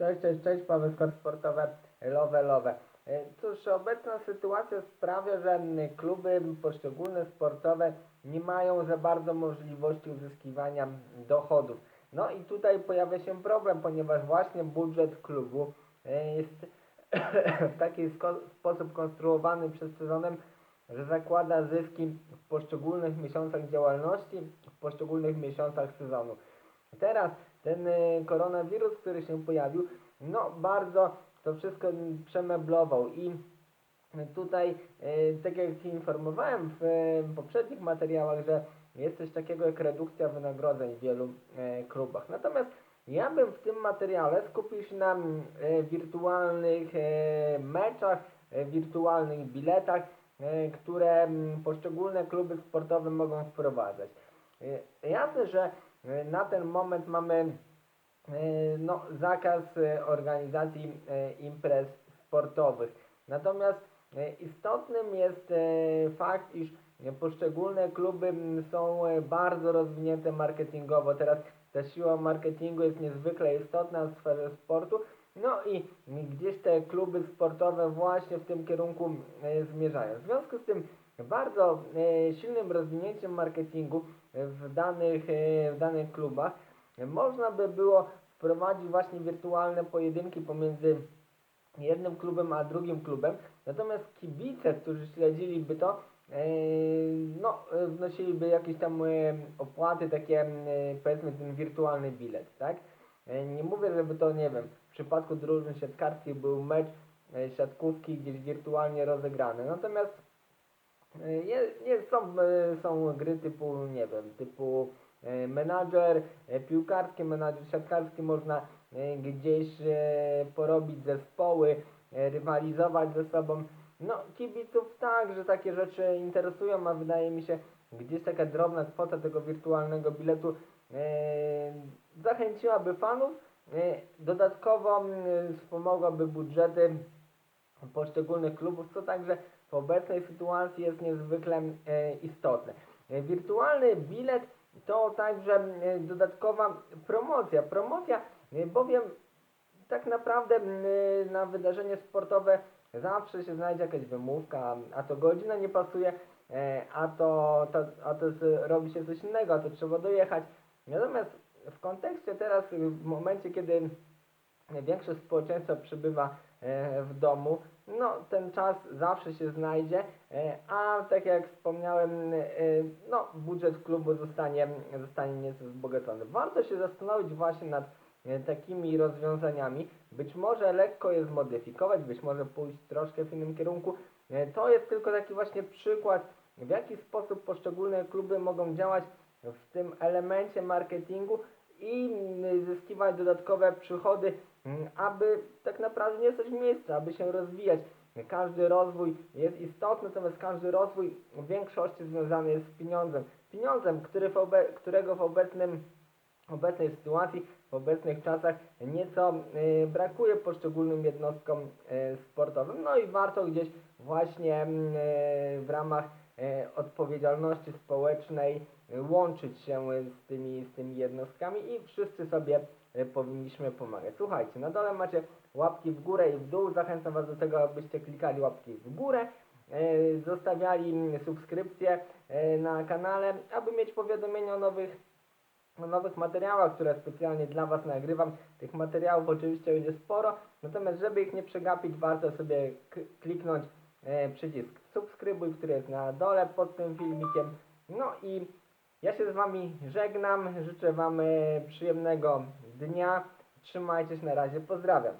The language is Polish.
Cześć, cześć, cześć, Paweł Skor Sportowe, lowe, lowe. E, Cóż, obecna sytuacja sprawia, że kluby poszczególne sportowe nie mają za bardzo możliwości uzyskiwania dochodów. No i tutaj pojawia się problem, ponieważ właśnie budżet klubu e, jest w taki sposób konstruowany przed sezonem, że zakłada zyski w poszczególnych miesiącach działalności, w poszczególnych miesiącach sezonu. Teraz ten y, koronawirus, który się pojawił, no bardzo to wszystko przemeblował i tutaj, y, tak jak informowałem w poprzednich materiałach, że jest coś takiego jak redukcja wynagrodzeń w wielu y, klubach. Natomiast ja bym w tym materiale skupił się na y, wirtualnych y, meczach, wirtualnych biletach, które poszczególne kluby sportowe mogą wprowadzać. Jasne, że na ten moment mamy y, no, zakaz y, organizacji imprez sportowych. Natomiast istotnym jest fakt, iż poszczególne kluby są bardzo rozwinięte marketingowo. Teraz ta siła marketingu jest niezwykle istotna w sferze sportu. No i gdzieś te kluby sportowe właśnie w tym kierunku y, zmierzają. W związku z tym bardzo e, silnym rozwinięciem marketingu w danych, e, w danych klubach e, można by było wprowadzić właśnie wirtualne pojedynki pomiędzy jednym klubem a drugim klubem. Natomiast kibice, którzy śledziliby to, e, no, e, wnosiliby jakieś tam e, opłaty, takie e, powiedzmy ten wirtualny bilet, tak? E, Nie mówię, żeby to, nie wiem, w przypadku drużyn siatkarskich był mecz e, siatkówki gdzieś wirtualnie rozegrany. Natomiast jest, jest, są, e, są gry typu, nie wiem, typu menadżer piłkarski, menadżer siatkarski, można gdzieś porobić zespoły, rywalizować ze sobą. No, kibiców tak, że takie rzeczy interesują, a wydaje mi się, gdzieś taka drobna kwota tego wirtualnego biletu zachęciłaby fanów, e, dodatkowo wspomogłaby budżety poszczególnych klubów, co także w obecnej sytuacji jest niezwykle e, istotne. E, wirtualny bilet to także dodatkowa promocja. Promocja, bowiem tak naprawdę na wydarzenie sportowe zawsze się znajdzie jakaś wymówka, a to godzina nie pasuje, a to, to, a to robi się coś innego, a to trzeba dojechać. Natomiast w kontekście teraz, w momencie kiedy większość społeczeństwa przebywa e, w domu, no ten czas zawsze się znajdzie, e, a tak jak wspomniałem, e, no budżet klubu zostanie, zostanie nieco wzbogacony. Warto się zastanowić właśnie nad takimi rozwiązaniami, być może lekko je zmodyfikować, być może pójść troszkę w innym kierunku. To jest tylko taki właśnie przykład, w jaki sposób poszczególne kluby mogą działać w tym elemencie marketingu i zyskiwać dodatkowe przychody, mm, aby tak naprawdę nie stać miejsca, aby się rozwijać. Każdy rozwój jest istotny, natomiast każdy rozwój w większości związany jest z pieniądzem. Pieniądzem, który w którego w obecnym, obecnej sytuacji, w obecnych czasach nieco y, brakuje poszczególnym jednostkom y, sportowym. No i warto gdzieś właśnie mm, y, w ramach odpowiedzialności społecznej y, łączyć się z tymi, z tymi jednostkami i wszyscy sobie y, powinniśmy pomagać. Słuchajcie, na dole macie łapki w górę i w dół. Zachęcam Was do tego, abyście klikali łapki w górę, zostawiali subskrypcję na kanale, aby mieć powiadomienia o nowych o nowych materiałach, które specjalnie dla Was nagrywam. Tych materiałów oczywiście będzie sporo, natomiast żeby ich nie przegapić, warto sobie kliknąć e, przycisk subskrybuj, który jest na dole pod tym filmikiem. No i ja się z Wami żegnam, życzę Wam e, przyjemnego dnia. Trzymajcie się na razie, pozdrawiam.